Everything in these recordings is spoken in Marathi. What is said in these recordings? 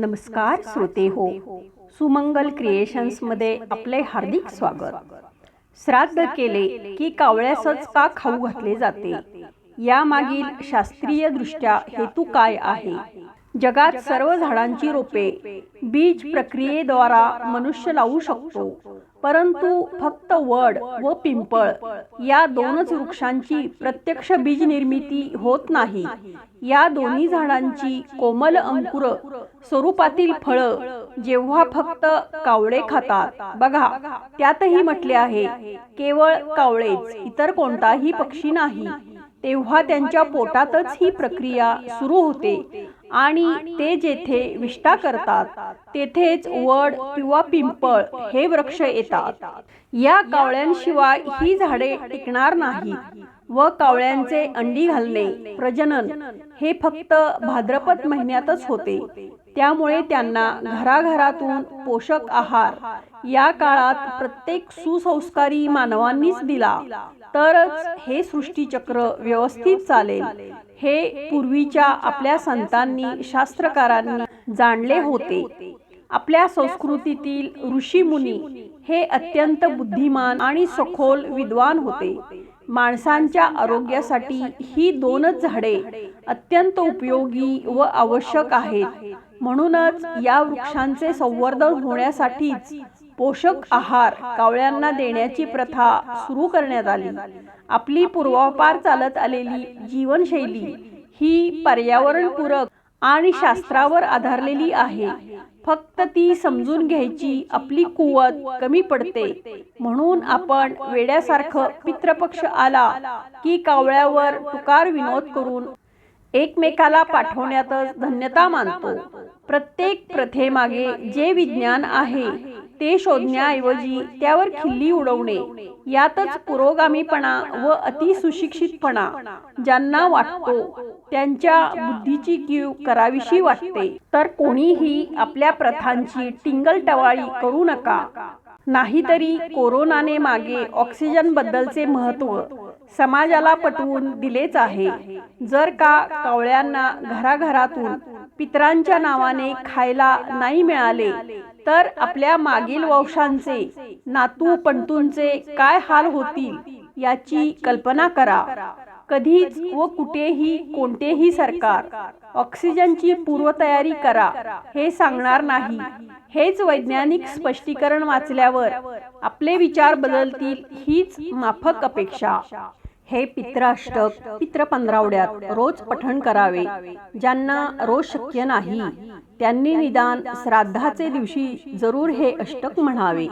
नमस्कार श्रोते हो. सुमंगल क्रिएशन्समध्ये आपले हार्दिक स्वागत. श्राद्ध केले की कावळ्यासच का खाऊ घातले जाते. यामागील शास्त्रीय दृष्ट्या हेतू काय आहे? जगात सर्व झाडांची रोपे बीज प्रक्रियेद्वारा मनुष्य लावू शकतो. परंतु फक्त वड व पिंपळ या दोनच वृक्षांची प्रत्यक्ष बीज निर्मिती होत नाही. या दोन्ही झाडांची कोमल अंकुर स्वरूपातील फळं जेव्हा फक्त कावळे खातात. बघा त्यातही म्हटले आहे केवळ कावळेच इतर कोणताही पक्षी नाही. तेव्हा त्यांच्या पोटातच ही प्रक्रिया सुरू होते. आणि ते जेथे विष्ठा करतात तेथेच वड किंवा पिंपळ हे वृक्ष येतात. या कावळ्यांशिवाय ही झाडे टिकणार नाही. व कावळ्यांचे अंडी घालणे प्रजनन हे फक्त भाद्रपद महिन्यातच होते. त्यामुळे त्यांना घराघरातून पोषक आहार. या काळात प्रत्येक सुसंस्कारी मानवांनीच दिला. तरच हे सृष्टीचक्र व्यवस्थित चालेल. हे पूर्वीच्या आपल्या संतांनी शास्त्रकारांनी जाणले होते. आपल्या संस्कृतीतील ऋषी मुनी हे अत्यंत बुद्धिमान आणि सखोल विद्वान होते. माणसांच्या आरोग्यासाठी ही दोनच झाडे अत्यंत उपयोगी व आवश्यक आहेत. म्हणूनच या वृक्षांचे संवर्धन होण्यासाठीच पोषक आहार कावळ्यांना देण्याची प्रथा सुरू करण्यात आली. आपली पूर्वापार चालत आलेली जीवनशैली ही पर्यावरणपूरक आणि शास्त्रावर आधारलेली आहे. फक्त ती समजून घ्यायची आपली कुवत कमी पडते. म्हणून आपण वेड्यासारखं पित्रपक्ष आला की कावळ्यावर तुकार विनोद करून एकमेकाला पाठवण्यातच धन्यता मानतो. प्रत्येक प्रथेमागे जे विज्ञान आहे ते शोधण्याऐवजी त्यावर खिल्ली उडवणे यातच पुरोगामीपणा व अतिसुशिक्षितपणा ज्यांना वाटतो त्यांच्या बुद्धीची कीव करावीशी वाटते. तर कोणीही आपल्या प्रथांची टिंगलटवाळी करू नका. नाहीतरी कोरोनाने मागे ऑक्सिजन बद्दलचे महत्त्व समाजाला पटवून दिलेच आहे. जर का कावळ्यांना घराघरातून पितरांच्या नावाने खायला नाही मिळाले तर आपल्या मागील वंशांचे नातू पंटूंचे काय हाल होतील याची कल्पना करा. कधीच व कुठेही कोणतेही सरकार ऑक्सिजनची पूर्वतयारी करा हे सांगणार नाही. हेच वैज्ञानिक स्पष्टीकरण वाचल्यावर आपले विचार बदलतील हीच माफक अपेक्षा. हे पित्राष्टक पित्र पंधरावड्यात रोज पठण करावे ज्यांना रोज शक्य नाही त्यांनी निदान श्राद्धाचे दिवशी जरूर हे अष्टक म्हणावे.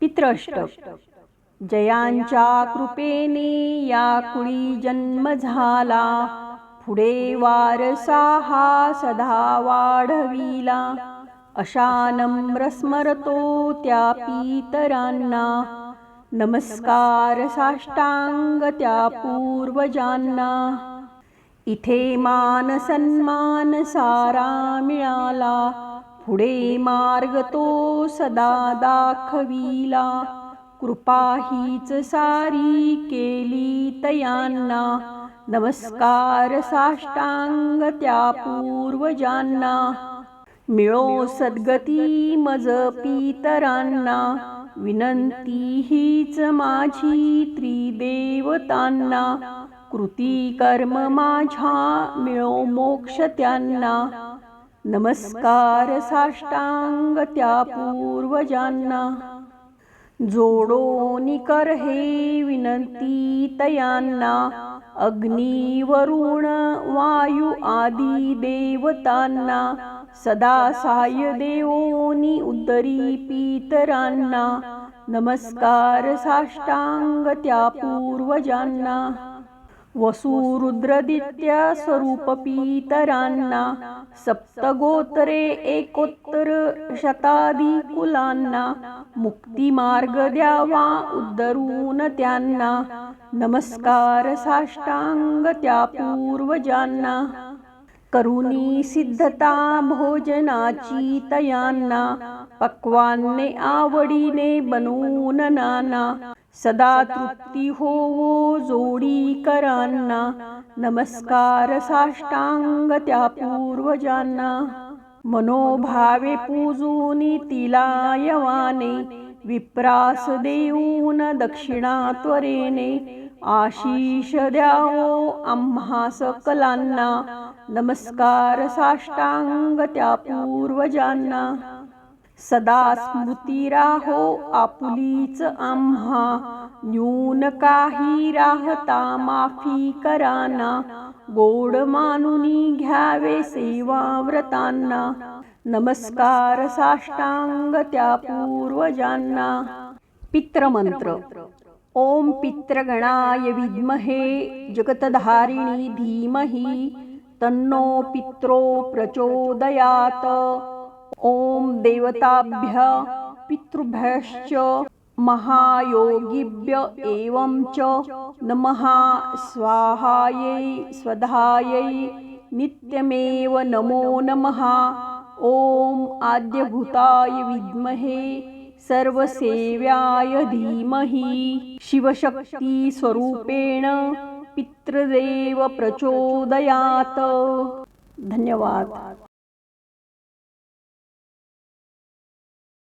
पित्र अष्टक जयांच्या कृपेने या कुळी जन्म झाला पुढे वारसा हा सदा वाढविला अशा नम्र स्मरतो त्या पितरांना. नमस्कार साष्टांग त्या पूर्वजांना इथे मान सन्मान सारा मिळाला पुढे मार्ग तो सदा दाखविला. कृपा हीच सारी केली तयांना। नमस्कार साष्टांग त्या पूर्वजांना मिळो सद्गती मज पितरांना विनंती हीच माझी त्रिदेवतांना कृती कर्म माझ्या मिळो मोक्ष त्यांना. नमस्कार साष्टांग त्या पूर्वजांना. जोडो निकर हे विनंती तयांना अग्नी वरुण वायू आदी देवतांना. सदा सहाय्य देवोनी उदरी पितरांना नमस्कार साष्टांग त्या पूर्वजांना वसुरुद्रदित्या स्वरूप पितरांना सप्तगोत्रे एकोत्तर शतादी कुलांना मुक्ती मार्ग द्यावा उद्धरून त्यांना नमस्कार साष्टांग त्या पूर्वजांना करुणी सिद्धता भोजनाची तयांना पक्वान्ने आवडीने बनवून नाना सदा तृप्ती होवो जोडी करांना नमस्कार साष्टांग त्या पूर्वजांना. मनोभावे पूजूनी तिला यवाने विप्रास देऊन दक्षिणा त्वरेने आशीष द्यावो आम्हा सकलांना नमस्कार साष्टांग त्या पूर्वजांना सदा स्मृती राहो आपुलीच आम्हा. न्यून काही राहता माफी कराना. गोड मानुनी घ्यावे सेवा व्रतांना नमस्कार साष्टांग त्या पूर्वजांना पित्रमंत्र. ओम पितृगणाय विद्महे. जगतधारिणी धीमहि. तन्नो पित्रो प्रचोदयात। ॐ देवताभ्य पितृभ्यश्च महायोगिभ्य एवं च नमः। स्वाहायै स्वधायै नित्यमेव नमो नमः। ॐ आद्यभूताय विद्महे सर्वसेव्याय धीमहि। शिवशक्तिस्वरूपेण पितृदेव प्रचोदयात्. धन्यवाद.